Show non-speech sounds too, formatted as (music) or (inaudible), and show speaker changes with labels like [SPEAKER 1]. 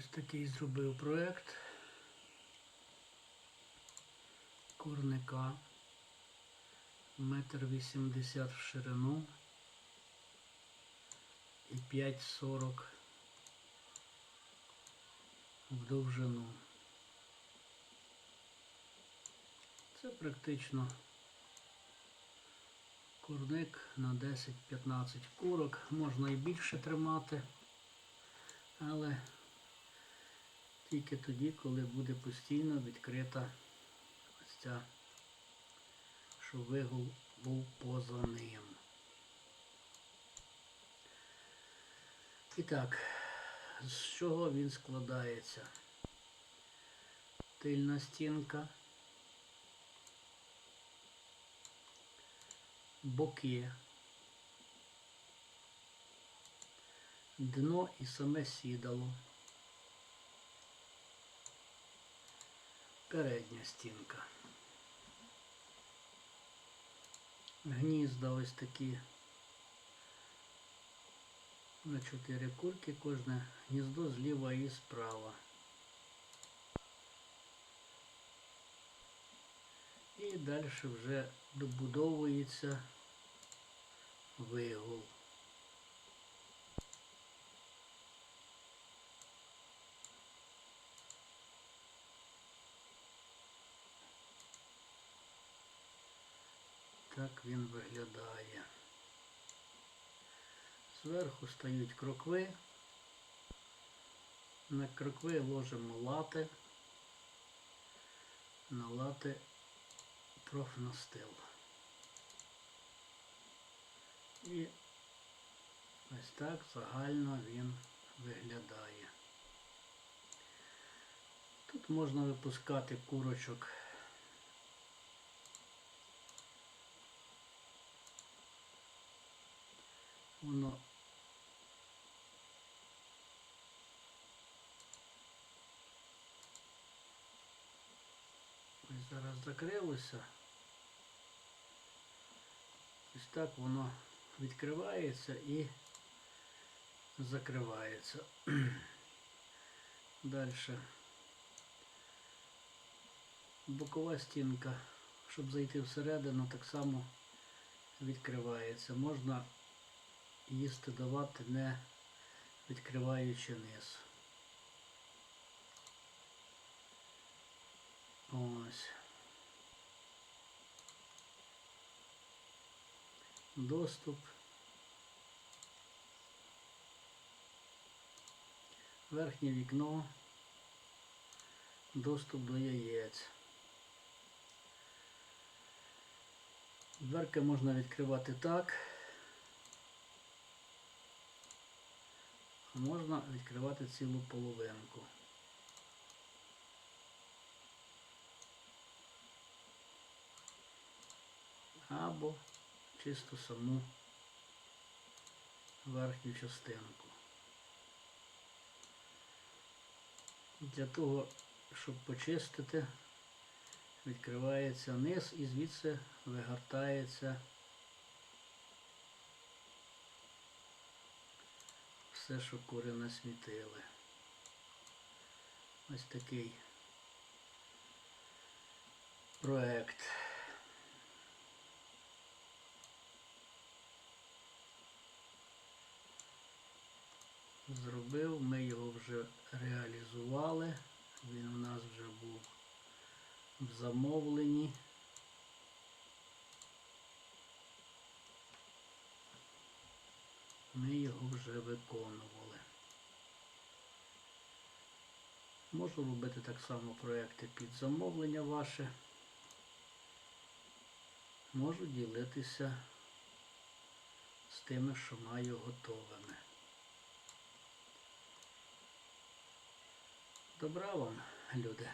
[SPEAKER 1] Ось такий зробив проект курника. Метр вісімдесят в ширину і 5,40 в довжину. Це практично курник на 10-15 курок. Можна і більше тримати, але тільки тоді, коли буде постійно відкрита ось ця, щоб вигул був поза ним. І так, з чого він складається? Тильна стінка, боки, дно і саме сідало, передня стінка. Гнізда ось такі на чотири кульки, кожне гніздо зліва і справа. І далі вже добудовується вигул. Так він виглядає. Зверху стають крокви. На крокви ложимо лати. На лати профнастил. І ось так загально він виглядає. Тут можна випускати курочок. Воно ось зараз закрилося. Ось так воно відкривається і закривається. (clears throat) Далі. Бокова стінка, щоб зайти всередину, так само відкривається. Можна їсти давати не відкриваючи низ. Ось. Доступ. Верхнє вікно. Доступ до яєць. Дверки можна відкривати так. Можна відкривати цілу половинку. Або чисто саму верхню частинку. Для того, щоб почистити, відкривається низ і звідси вигортається все, що кури насмітили. Ось такий проект. Зробив, ми його вже реалізували, він у нас вже був в замовленні. Ми його вже виконували. Можу робити так само проекти під замовлення ваше. Можу ділитися з тими, що маю готовими. Добра вам, люди.